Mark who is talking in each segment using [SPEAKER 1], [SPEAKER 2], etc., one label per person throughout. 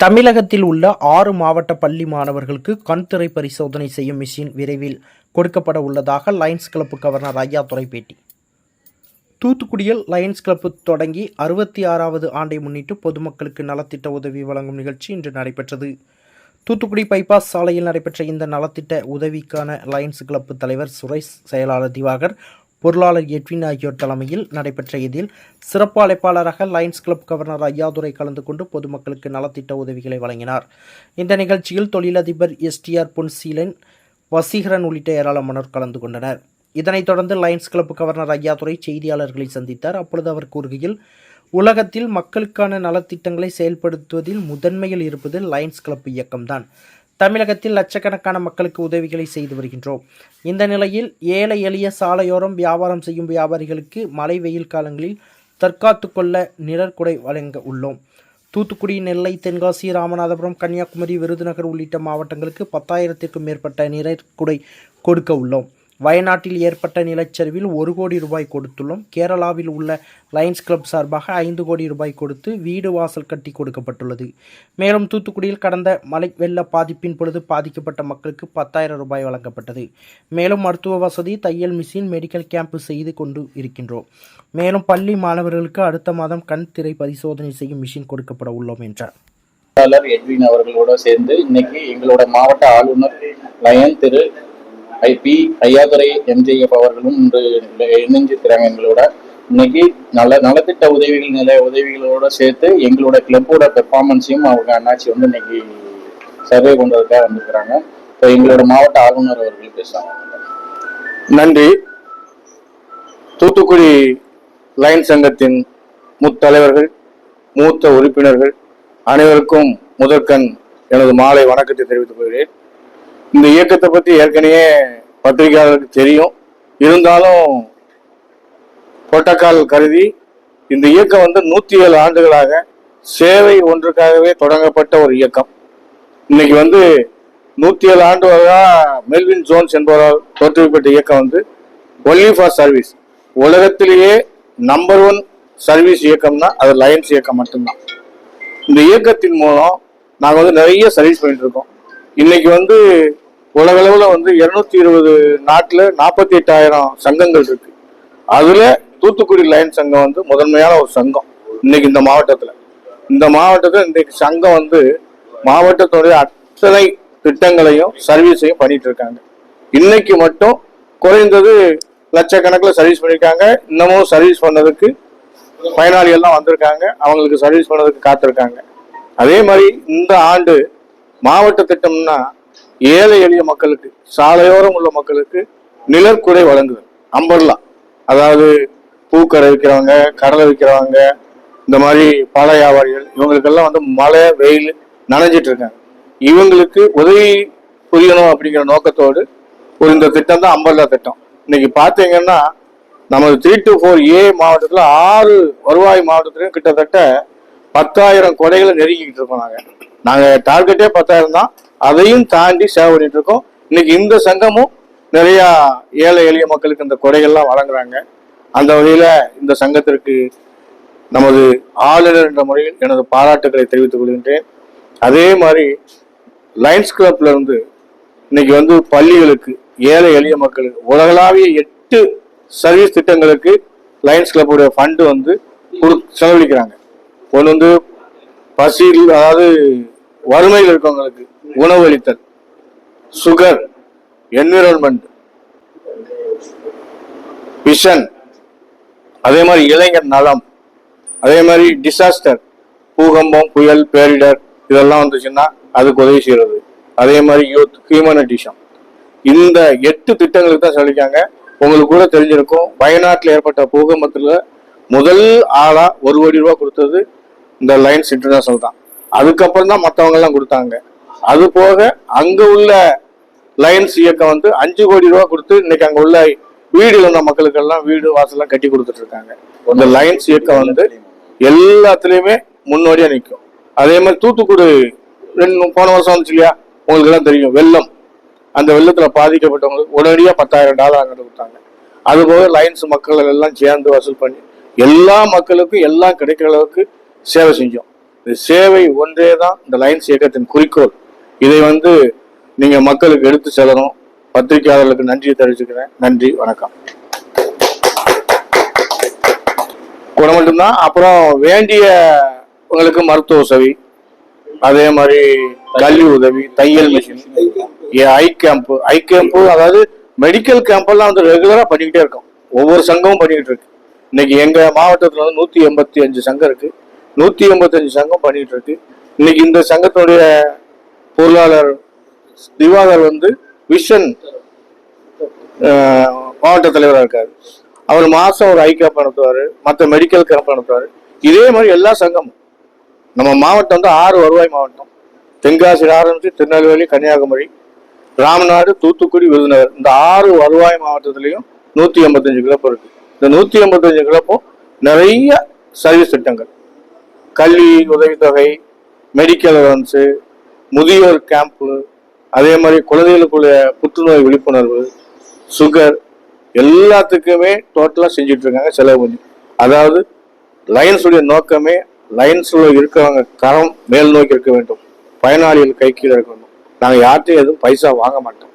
[SPEAKER 1] தமிழகத்தில் உள்ள ஆறு மாவட்ட பள்ளி மாணவர்களுக்கு கண் திரை பரிசோதனை செய்யும் மிஷின் விரைவில் கொடுக்கப்பட உள்ளதாக லயன்ஸ் கிளப்பு கவர்னர் ஐயாதுரை பேட்டி தூத்துக்குடியில் லயன்ஸ் கிளப்பு தொடங்கி அறுபத்தி ஆறாவது ஆண்டை முன்னிட்டு பொதுமக்களுக்கு நலத்திட்ட உதவி வழங்கும் நிகழ்ச்சி இன்று நடைபெற்றது. தூத்துக்குடி பைபாஸ் சாலையில் நடைபெற்ற இந்த நலத்திட்ட உதவிக்கான லயன்ஸ் கிளப்பு தலைவர் சுரேஷ் செயலாளர் திவாகர் பொருளாளர் எட்வின் ஆகியோர் தலைமையில் நடைபெற்ற இதில் சிறப்பு அழைப்பாளராக லயன்ஸ் கிளப் கவர்னர் ஐயாதுரை கலந்து கொண்டு பொதுமக்களுக்கு நலத்திட்ட உதவிகளை வழங்கினார். இந்த நிகழ்ச்சியில் தொழிலதிபர் எஸ்டிஆர் பொன்சீலன் வசீகரன் உள்ளிட்ட ஏராளமானோர் கலந்து கொண்டனர். இதனைத் தொடர்ந்து லயன்ஸ் கிளப் கவர்னர் ஐயாதுரை செய்தியாளர்களை சந்தித்தார். அப்பொழுது அவர் கூறுகையில் உலகத்தில் மக்களுக்கான நலத்திட்டங்களை செயல்படுத்துவதில் முதன்மையில் இருப்பது லயன்ஸ் கிளப் இயக்கம்தான். தமிழகத்தில் லட்சக்கணக்கான மக்களுக்கு உதவிகளை செய்து வருகின்றோம். இந்த நிலையில் ஏழை எளிய சாலையோரம் வியாபாரம் செய்யும் வியாபாரிகளுக்கு மழை வெயில் காலங்களில் தற்காத்து கொள்ள நிழற்குடை வழங்க உள்ளோம். தூத்துக்குடி நெல்லை தென்காசி ராமநாதபுரம் கன்னியாகுமரி விருதுநகர் உள்ளிட்ட மாவட்டங்களுக்கு பத்தாயிரத்திற்கும் மேற்பட்ட நிழற்குடை கொடுக்க உள்ளோம். வயநாட்டில் ஏற்பட்ட நிலச்சரிவில் ஒரு கோடி ரூபாய் கொடுத்துள்ளோம். கேரளாவில் உள்ள லயன்ஸ் கிளப் சார்பாக ஐந்து கோடி ரூபாய் கொடுத்து வீடு வாசல் கட்டி கொடுக்கப்பட்டுள்ளது. மேலும் தூத்துக்குடியில் கடந்த மழை வெள்ள பாதிப்பின் பொழுது பாதிக்கப்பட்ட மக்களுக்கு பத்தாயிரம் ரூபாய் வழங்கப்பட்டது. மேலும் மருத்துவ வசதி தையல் மிஷின் மெடிக்கல் கேம்ப் செய்து கொண்டு இருக்கின்றோம். மேலும் பள்ளி மாணவர்களுக்கு அடுத்த மாதம் கண் திரை பரிசோதனை செய்யும் மிஷின் கொடுக்கப்பட உள்ளோம் என்றார்.
[SPEAKER 2] எட்வின் அவர்களோட சேர்ந்து இன்னைக்கு எங்களோட மாவட்ட ஆளுநர் லயன் திரு ஐ பி ஐயாதுரை எம்ஜிஎஃப் அவர்களும் இன்று இணைஞ்சிருக்கிறாங்க எங்களோட. இன்னைக்கு நல்ல நலத்திட்ட உதவிகள் நில உதவிகளோட சேர்த்து எங்களோட கிளப்போட பெர்ஃபார்மன்ஸையும் அவங்க அண்ணாச்சி வந்து இன்னைக்கு சர்வே கொண்டதுக்காக வந்திருக்கிறாங்க. இப்போ எங்களோட மாவட்ட ஆளுநர் அவர்கள் பேசுறாங்க.
[SPEAKER 3] நன்றி. தூத்துக்குடி லைன் சங்கத்தின் முத்தலைவர்கள் மூத்த உறுப்பினர்கள் அனைவருக்கும் முதற்கண் எனது மாலை வணக்கத்தை தெரிவித்துக் கொள்கிறேன். இந்த இயக்கத்தை பற்றி ஏற்கனவே பத்திரிகையாளருக்கு தெரியும். இருந்தாலும் புரோட்டோக்கால் கருதி இந்த இயக்கம் வந்து நூத்தி ஏழு ஆண்டுகளாக சேவை ஒன்றுக்காகவே தொடங்கப்பட்ட ஒரு இயக்கம். இன்னைக்கு வந்து நூத்தி ஏழு ஆண்டுகளாக மெல்வின் ஜோன்ஸ் என்பவரால் தோற்றுவிக்கப்பட்ட இயக்கம் வந்து ஒன்லி ஃபார் சர்வீஸ். உலகத்திலேயே நம்பர் ஒன் சர்வீஸ் இயக்கம்னா அது லயன்ஸ் இயக்கம் மட்டும்தான். இந்த இயக்கத்தின் மூலம் நாங்கள் வந்து நிறைய சர்வீஸ் பண்ணிட்டு இருக்கோம். இன்னைக்கு வந்து உலகளவில் வந்து இருநூத்தி இருபது நாட்டில் நாற்பத்தி எட்டாயிரம் சங்கங்கள் இருக்கு. அதில் தூத்துக்குடி லயன் சங்கம் வந்து முதன்மையான ஒரு சங்கம் இன்னைக்கு இந்த மாவட்டத்தில். இந்த மாவட்டத்தில் இன்றைக்கு சங்கம் வந்து மாவட்டத்துடைய அத்தனை திட்டங்களையும் சர்வீஸையும் பண்ணிட்டு இருக்காங்க. இன்னைக்கு மட்டும் குறைந்தது லட்சக்கணக்கில் சர்வீஸ் பண்ணியிருக்காங்க இன்னமும் சர்வீஸ் பண்ணதுக்கு பயனாளிகள்லாம் வந்திருக்காங்க. அவங்களுக்கு சர்வீஸ் பண்ணதுக்கு காத்திருக்காங்க. அதே மாதிரி இந்த ஆண்டு மாவட்ட திட்டம்னா ஏழை எளிய மக்களுக்கு சாலையோரம் உள்ள மக்களுக்கு நிழற்குடை வழங்குது அம்பர்லா. அதாவது பூக்கரை விற்கிறவங்க கடலை விற்கிறவங்க இந்த மாதிரி பழ வியாபாரிகள் இவங்களுக்கெல்லாம் வந்து மழை வெயில் நனைஞ்சிட்டு இருக்காங்க இவங்களுக்கு உதவி புரியணும் அப்படிங்கிற நோக்கத்தோடு ஒரு இந்த திட்டம் தான் அம்பர்லா திட்டம். இன்னைக்கு பார்த்தீங்கன்னா நமது த்ரீ டு ஃபோர் ஏ மாவட்டத்தில் ஆறு வருவாய் மாவட்டத்திலையும் கிட்டத்தட்ட பத்தாயிரம் கொடைகளை நெருங்கிக்கிட்டு இருக்கோம் நாங்கள் நாங்கள் டார்கெட்டே பத்தாயிரம் தான். அதையும் தாண்டி சேவை பண்ணிட்டு இருக்கோம். இன்னைக்கு இந்த சங்கமும் நிறையா ஏழை எளிய மக்களுக்கு இந்த குறைகள்லாம் வழங்குறாங்க. அந்த வகையில் இந்த சங்கத்திற்கு நமது ஆளுநர் என்ற முறையில் எனது பாராட்டுகளை தெரிவித்துக் கொள்கின்றேன். அதே மாதிரி லயன்ஸ் கிளப்ல இருந்து இன்னைக்கு வந்து பள்ளிகளுக்கு ஏழை எளிய மக்களுக்கு உலகளாவிய எட்டு சர்வீஸ் திட்டங்களுக்கு லயன்ஸ் கிளப்புடைய ஃபண்டு வந்து செலவழிக்கிறாங்க. ஒன்று வந்து பசியில் அதாவது வறுமையில் இருக்கவங்களுக்கு உணவளித்தல் சுகர் என்விரான்மெண்ட் விஷன் அதே மாதிரி இளைஞர் நலம் அதே மாதிரி டிசாஸ்டர் பூகம்பம் புயல் பேரிடர் இதெல்லாம் வந்துச்சுன்னா அதுக்கு உதவி செய்யறது. அதே மாதிரி யூத் ஹியூமனிட்டிஷம் இந்த எட்டு திட்டங்களுக்கு தான் சொல்லிக்காங்க உங்களுக்கு கூட தெரிஞ்சிருக்கும் வயநாட்டில் ஏற்பட்ட பூகம்பத்தில் முதல் ஆளாக ஒரு கோடி ரூபா கொடுத்தது இந்த லைன்ஸ் இன்டர்நேஷனல் தான் அதுக்கப்புறம் தான் மற்றவங்கெல்லாம் கொடுத்தாங்க. அது போக அங்கே உள்ள லயன்ஸ் இயக்கம் வந்து அஞ்சு கோடி ரூபா கொடுத்து இன்னைக்கு அங்கே உள்ள வீடு இருந்த மக்களுக்கெல்லாம் வீடு வாசல்லாம் கட்டி கொடுத்துட்டு இருக்காங்க. இந்த லயன்ஸ் இயக்கம் வந்து எல்லாத்துலேயுமே முன்னோடியாக நிற்கும் அதே மாதிரி தூத்துக்குடி ரெண்டு போன வருஷம் வந்துச்சு இல்லையா? உங்களுக்கு எல்லாம் தெரியும். வெள்ளம். அந்த வெள்ளத்தில் பாதிக்கப்பட்டவங்களுக்கு உடனடியாக பத்தாயிரம் டாலர் அங்கே கொடுத்தாங்க. அதுபோக லைன்ஸ் மக்கள் எல்லாம் சேர்ந்து வசூல் பண்ணி எல்லா மக்களுக்கும் எல்லாம் கிடைக்கிற அளவுக்கு சேவை செஞ்சோம். இந்த சேவை ஒன்றே தான் இந்த லைன்ஸ் இயக்கத்தின் குறிக்கோள். இதை வந்து நீங்கள் மக்களுக்கு எடுத்து செல்லணும். பத்திரிகையாளர்களுக்கு நன்றியை தெரிவிச்சுக்கிறேன். நன்றி வணக்கம். கூட மட்டும்தான் அப்புறம் வேண்டிய உங்களுக்கு மருத்துவ உதவி அதே மாதிரி கல்வி உதவி தையல் machine eye camp eye camp அதாவது மெடிக்கல் கேம்ப்பெல்லாம் வந்து ரெகுலராக பண்ணிக்கிட்டே இருக்கோம். ஒவ்வொரு சங்கமும் பண்ணிக்கிட்டு இருக்கு. இன்னைக்கு எங்கள் மாவட்டத்தில் வந்து நூற்றி எண்பத்தி அஞ்சு சங்கம் இருக்குது நூத்தி எண்பத்தஞ்சு சங்கம் பண்ணிட்டு இருக்கு இன்னைக்கு இந்த சங்கத்துடைய பொருளாளர் திவாகர் வந்து விஷன் மாவட்ட தலைவராக இருக்காரு. அவர் மாசம் ஒரு ஐ கேம்ப் நடத்துவாரு மற்ற மெடிக்கல் கேம்ப் நடத்துவார் இதே மாதிரி எல்லா சங்கமும். நம்ம மாவட்டம் வந்து ஆறு வருவாய் மாவட்டம். தென்காசியில் ஆரம்பிச்சு திருநெல்வேலி கன்னியாகுமரி ராமநாடு தூத்துக்குடி விருதுநகர். இந்த ஆறு வருவாய் மாவட்டத்திலையும் நூற்றி எண்பத்தஞ்சு கிளப்பு இருக்குது இந்த நூற்றி எண்பத்தஞ்சு கிளப்பும் நிறைய சர்வீஸ் திட்டங்கள். கல்வி உதவித்தொகை மெடிக்கல் அலவன்ஸு முதியோர் கேம்ப்பு அதே மாதிரி குழந்தைகளுக்குள்ள புற்றுநோய் விழிப்புணர்வு சுகர் எல்லாத்துக்குமே டோட்டலாக செஞ்சுட்டு இருக்காங்க செலவு பண்ணி. அதாவது லயன்ஸுடைய நோக்கமே லயன்ஸில் இருக்கிறவங்க கரம் மேல் நோக்கி இருக்க வேண்டும். பயனாளிகள் கை கீழே இருக்க வேண்டும் நாங்கள் யார்கிட்டையும் எதுவும் பைசா வாங்க மாட்டோம்.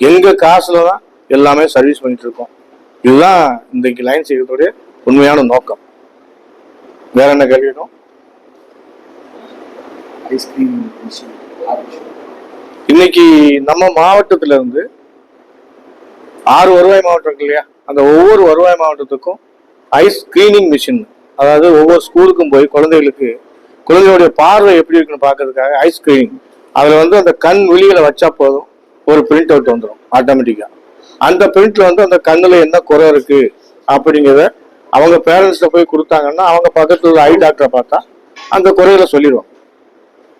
[SPEAKER 3] எங்கள் காசில் தான் எல்லாமே சர்வீஸ் பண்ணிட்டு இருக்கோம் இதுதான் இன்றைக்கு லைன்ஸ் இருக்கக்கூடிய உண்மையான நோக்கம். வேற என்ன கேள்வி
[SPEAKER 2] ஐஸ்கிரீம்
[SPEAKER 3] இன்னைக்கு நம்ம மாவட்டத்துல இருந்து ஆறு வருவாய் மாவட்டம் இருக்கு இல்லையா? அந்த ஒவ்வொரு வருவாய் மாவட்டத்துக்கும் ஐஸ் ஸ்கிரீனிங் மிஷின் அதாவது ஒவ்வொரு ஸ்கூலுக்கும் போய் குழந்தைகளுக்கு குழந்தைகளுடைய பார்வை எப்படி இருக்குன்னு பார்க்கறதுக்காக ஐஸ் ஸ்கிரீனிங் அதில் வந்து அந்த கண் விழிகளை வச்சா போதும் ஒரு பிரிண்ட் அவுட் வந்துடும் ஆட்டோமேட்டிக்காக அந்த பிரிண்ட்ல வந்து அந்த கண்ணில் என்ன குறை இருக்கு அப்படிங்கிறத அவங்க பேரண்ட்ஸ்ல போய் கொடுத்தாங்கன்னா அவங்க பக்கத்தில் உள்ள ஐ டாக்டரை பார்த்தா அந்த குறைகளை சொல்லிடுவாங்க.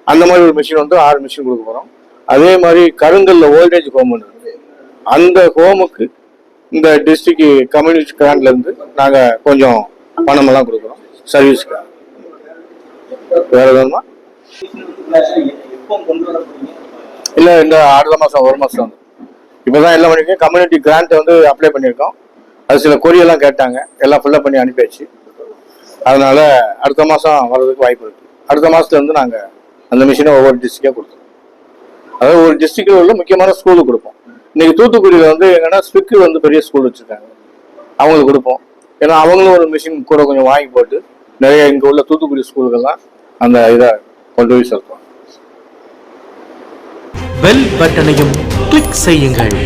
[SPEAKER 3] அந்த மாதிரி ஒரு மிஷின் வந்து ஆறு மிஷின் கொடுக்க போகிறோம் அதே மாதிரி கருங்கல்ல ஓல்டேஜ் ஹோம் இருக்குது அந்த ஹோமுக்கு இந்த டிஸ்ட்ரிக்ட் கம்யூனிட்டி கிராண்ட்ல இருந்து நாங்க கொஞ்சம் பணம் எல்லாம் கொடுக்குறோம். சர்வீஸ்க்கு வேற எதுவுமா
[SPEAKER 2] இல்லை
[SPEAKER 3] இல்ல இந்த அடுத்த மாசம் ஒரு மாசம். வந்து இப்பதான் எல்லாம் பண்ணிருக்கோம் கம்யூனிட்டி கிராண்ட் வந்து அப்ளை பண்ணியிருக்கோம் அது சில கொரியெல்லாம் கேட்டாங்க. எல்லாம் ஃபுல்லப் பண்ணி அனுப்பியாச்சு. அதனால அடுத்த மாசம் வர்றதுக்கு வாய்ப்பு இருக்கு. அடுத்த மாசத்துல இருந்து நாங்க அந்த மிஷினை ஒவ்வொரு டிஸ்ட்ரிக்டாக கொடுத்தோம் அதாவது ஒரு டிஸ்ட்ரிக்டில் உள்ள முக்கியமான ஸ்கூலுக்கு கொடுப்போம். இன்னைக்கு தூத்துக்குடியில் வந்து என்னன்னா ஸ்பிக்கு வந்து பெரிய ஸ்கூல் வச்சுருக்காங்க. அவங்களுக்கு கொடுப்போம். ஏன்னா அவங்களும் ஒரு மிஷின் கூட கொஞ்சம் வாங்கி போட்டு நிறைய இங்கே உள்ள தூத்துக்குடி ஸ்கூலுக்கெல்லாம் அந்த இதை கொண்டு போய் செலுத்துவோம்
[SPEAKER 4] பெல் பட்டனையும் கிளிக் செய்யுங்கள்.